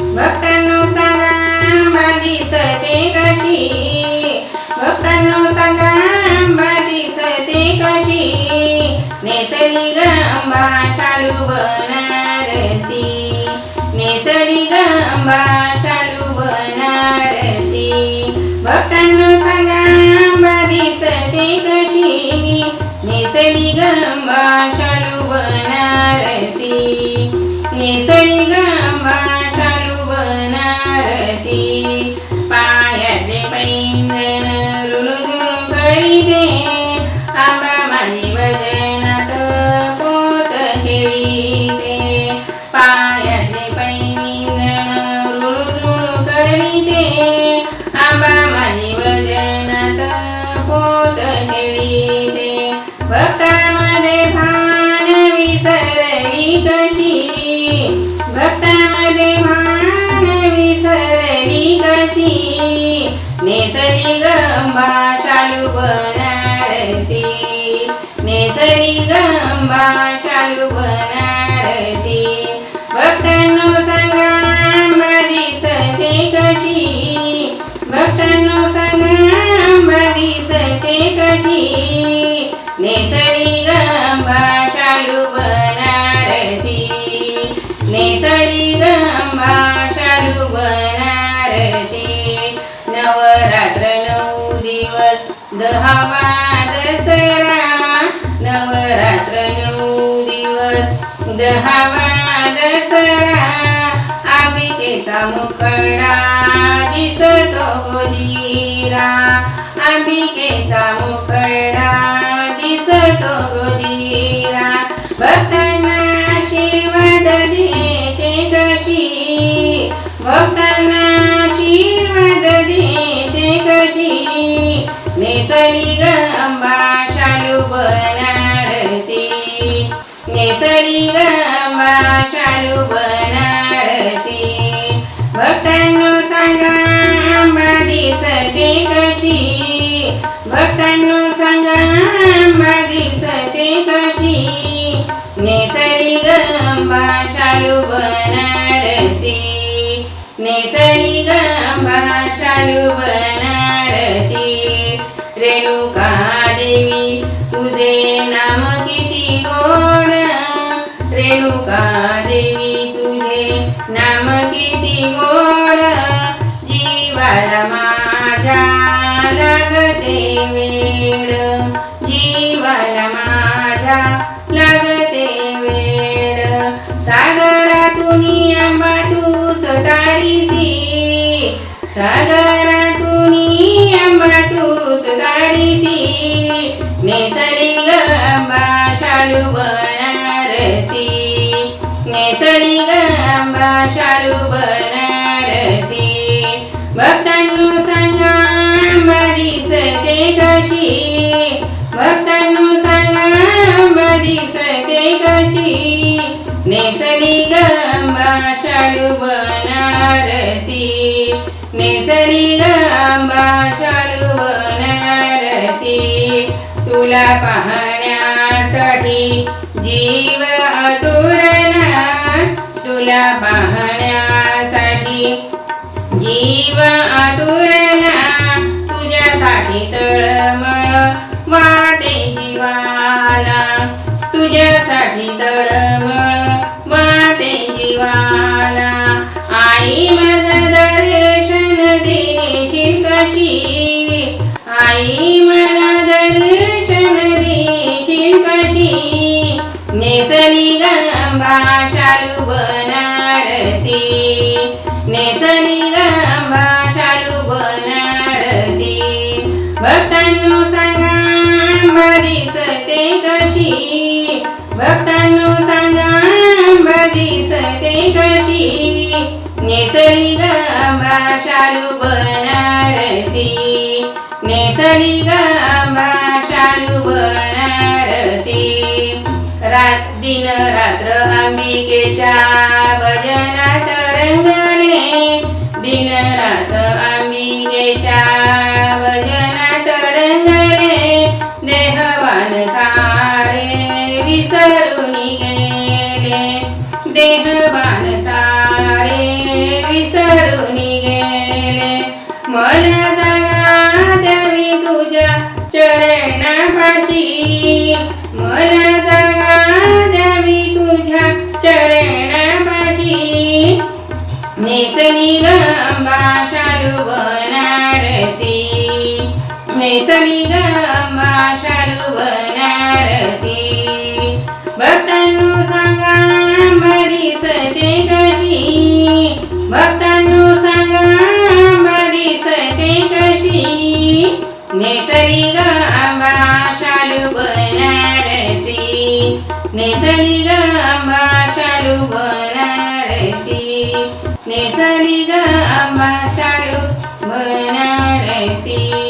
भक्तांनो सांगा आंबा दिसते कशी? भक्तांनो सांगा आंबा दिसते कशी? नेसली गंबा शालू बनारसी. नेसली गंबा शालू बनारसी. भक्तांनो सांगा आंबा दिसते कशी? नेसली गंबा शालू बनारसी. नेसली नेसरी गंबा शालू बनारसी नेसरी गंबा शालू बनारसी भक्तांनो सांगा आंबा दिसते कशी? भक्तांनो सांगा आंबा दिसते कशी? नेसरी गंबा शालू बनारसी नेसरी गंबा दिवस दहावा दसरा अंबिकेचा मुकडा दिसतो गोजीरा अंबिकेचा मुकडा दिसतो शालू बनारसी रेणुका देवी तुझे नाम किती गोड? रेणुका देवी तुझे नाम किती गोड? जीवाला माझ्या लागते वेळ. जीवाला माझ्या लागते वेड सागरातून आंबा तूच तारीसी शालू बनारसी गंबा शालू बनारसी भक्तांनो सांगा आंबा दिसते कशी भक्तांनो सांगा आंबा दिसते कशी नेसली गंबा शालू बनारसी नेसली तुला पाहण्यासाठी जीव आतुरला तुझ्यासाठी तळमळ वाटे जीवाला. तुझ्यासाठी तळमळ वाटे जीवाला. आई माझा दर्शन देशील कशी? आई नेसली गंबा शालू बनारसी भक्तांनो सांगा दिसते कशी? भक्तांनो सांगा आंबा दिसते कशी? नेसली गंबा शालू बनारसी नेसली गंबा शालू बनारसी रात दिन रात्र अंबिकेच्या भजनात रंगले दिन रात आम्ही भजनात नेसली ग आंबा शाळू बनारसी.